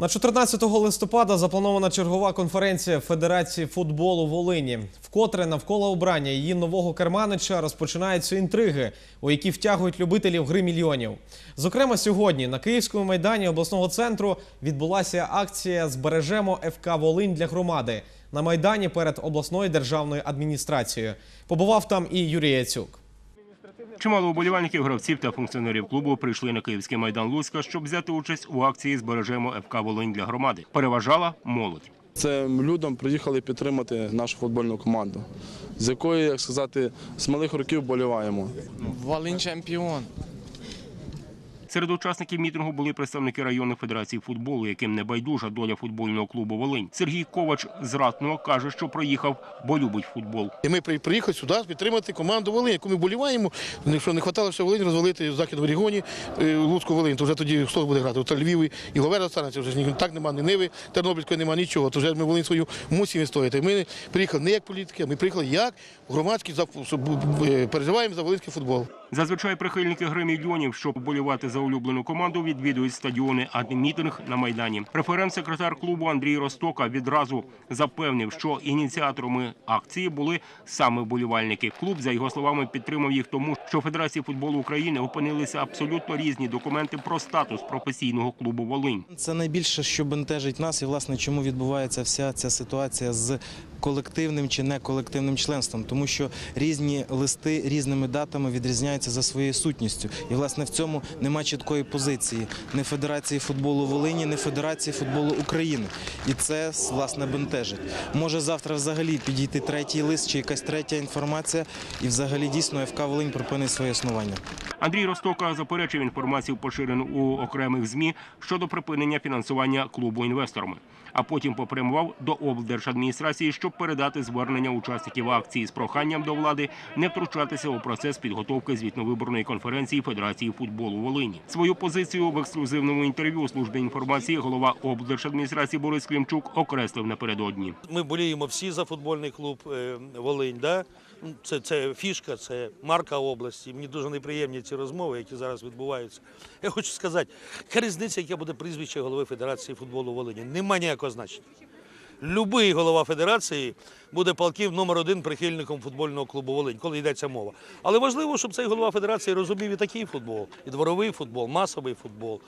На 14 листопада запланована чергова конференція Федерації футболу Волині. Вкотре навколо обрання її нового керманича розпочинаються інтриги, у які втягують любителів гри мільйонів. Зокрема, сьогодні на Київському майдані обласного центру відбулася акція Збережемо ФК Волинь для громади на майдані перед обласною державною адміністрацією. Побував там і Юрій Яцюк. Чимало уболівальників, гравців та функціонерів клубу прийшли на Київський майдан Луцька, щоб взяти участь у акції Збережемо ФК Волинь для громади. Переважала молодь. Це людям приїхали підтримати нашу футбольну команду, з якої, як сказати, з малих років боліваємо. Волинь чемпіон. Серед учасників мітингу були представники районних федерацій футболу, яким не байдужа доля футбольного клубу Волинь. Сергій Ковач з Ратного каже, що проїхав, бо любить футбол. І ми приїхали сюди підтримати команду Волинь, яку ми боліваємо. Якщо не вистачало ще Волинь розвалити в Західному регіоні е, Луцьку Волинь, то вже тоді хто буде грати? То Львів і Говера станеться, вже так нема ні Ниви, Тернопільської нема нічого. То вже ми Волинь свою мусимо стояти. Ми приїхали не як політики, ми приїхали як громадські е, переживаємо за волинський футбол. Зазвичай прихильники гри мільйонів, щоб болювати за улюблену команду, відвідують стадіони, а мітинг на майдані. Референт-секретар клубу Андрій Ростока відразу запевнив, що ініціаторами акції були саме вболівальники. Клуб, за його словами, підтримав їх тому, що у Федерації футболу України опинилися абсолютно різні документи про статус професійного клубу Волинь. Це найбільше, що бентежить нас, і власне чому відбувається вся ця ситуація з колективним чи не колективним членством, тому що різні листи різними датами відрізняються за своєю сутністю. І власне в цьому нема чіткої позиції не Федерації футболу Волині, не Федерації футболу України. І це власне бентежить. Може завтра взагалі підійти третій лист чи якась третя інформація, і взагалі дійсно ФК Волинь припинить своє існування. Андрій Ростока заперечив інформацію, поширену у окремих змі щодо припинення фінансування клубу інвесторами. А потім попрямував до облдержадміністрації, щоб передати звернення учасників акції з проханням до влади не втручатися у процес підготовки звітно-виборної конференції Федерації футболу Волині. Свою позицію в ексклюзивному інтерв'ю служби інформації голова облдержадміністрації Борис Клімчук окреслив напередодні. Ми боліємо всі за футбольний клуб е, Волинь. Да? Це, це фішка, це марка області. Мені дуже неприємні ці розмови, які зараз відбуваються. Я хочу сказати, яка яке буде прізвище голови Федерації футболу Волині? Нема ніякого значення. Любий голова федерації буде палків номер один прихильником футбольного клубу Волинь, коли йдеться мова. Але важливо, щоб цей голова федерації розумів і такий футбол, і дворовий футбол, масовий футбол.